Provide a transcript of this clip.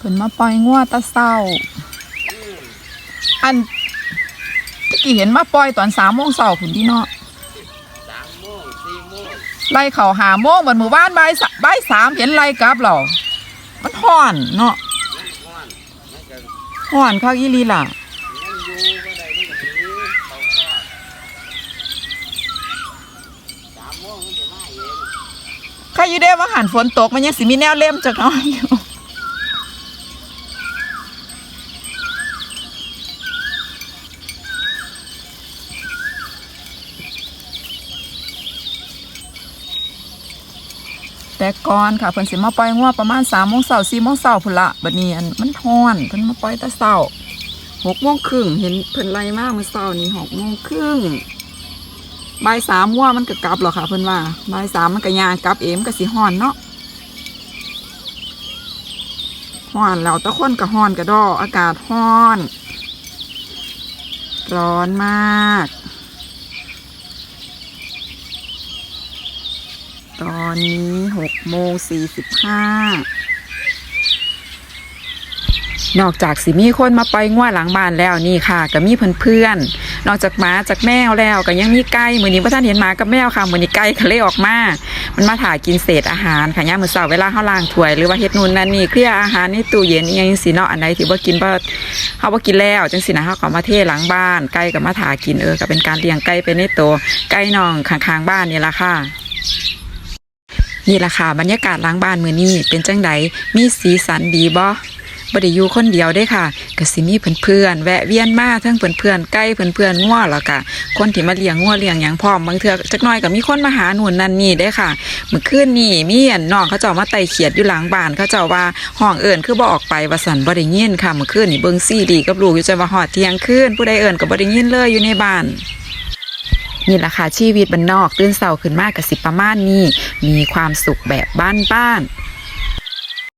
เพิ่นมาปล่อยงัวแตะเศร้า อันตะกี้เห็นมาปล่อยตอนสามโมงเช้าพุ่นที่เนาะสามโมงสี่โมงไล่เขาหาโมงวันมื้อวานบ่ายสะบ่ายสามเห็นไล่กลับเหรอมันฮ้อนเนาะนั่นก้อนนั่นก็ฮ้อนคักอีหลีล่ะนั่นอยู่ก็ได้มันก็หนีเขาก็สามโมงมันจะมาเองใครอยู่เด้ว่าหันฝนตกมันยังสิมีแนวเล่มจักหน้อยอยู่ แต่ก่อนค่ะเพิ่นสิมาปล่อยงัวประมาณ3โมงเช้า4โมงเช้าพุ่นละบัดนี้อันมันร้อนเพิ่นมาปล่อยแต่เช้า6โมงครึ่งเห็นเพิ่นไล่มาเมื่อเช้านี้6โมงครึ่งบ่ายสามวัวมันก็กลับหรอค่ะเพิ่นว่าบ่ายสามมันก็ยางกลับเองมันก็สิฮ้อนเนาะฮ้อนแล้วตะคนก็ฮ้อนกระดออากาศฮ้อน ร้อนมาก อนนี้หกโมงสี่สิบห้านอกจากสิมีคนมาปล่อยงวหลังบ้านแล้วนี่ค่ะก็มีเพื่อนๆ นอกจากหมาจากแมวแล้วก็ยังมีไก่มือนี้พ่ท่านเห็นหมากับแมวค่ะมือนี้ไก่ก็เลยออกมา มันมาถ่ายกินเศษอาหารค่ะย่ามมือเสาร์เวลาเขาล้างถ้วย หรือว่าเฮ็ดนู่นนั่นนี่เคลียอาหารในตู้เย็นยังจังซี่เนาะอันใดที่บ่ากินบ่เฮาบ่กินแล้วจังซี่นะเฮาก็มาเทหลังบ้านไก่ก็มาถ่ายกินเออก็เป็นการเลี้ยงไก่ไปในตัวไก่น้องข้างๆบ้านนี่ละค่ะ นี่แหละค่ะบรรยากาศหล้างบ้านมือนี้เป็นจังใดมีสีสันดีบ่บ่ได้อยู่คนเดียวเด้ค่ะก็สิมีเพื่อนๆแวะเวียนมาทั้งเพื่อนๆใกล้เพื่อนๆงัวแล้วก็คนที่มาเลี้ยงงัวเลี้ยงหยังพร้อมบางเทื่อจักน่อยก็มีคนมาหาหนุนนั่นนี่เด้ค่ะ เมื่อคืนนี้มีอันน้องเขาเจ้ามาไต่เขียดอยู่หลังบ้านเขาเจ้าว่าห้องเอิ้นคือบ่ออกไปว่าสันบ่ได้ยินค่ะเมื่อคืนนี่เบิ่งซี่ดีกับลูกอยู่จนว่าฮอดเที่ยงคืนผู้ใดเอิ้นก็บ่ได้ยินเลยอยู่ในบ้าน นี่แหละค่ะชีวิตบ้านนอก ตื่นเช้าขึ้นมากกับสิประมาณนี้ มีความสุขแบบบ้านบ้านๆ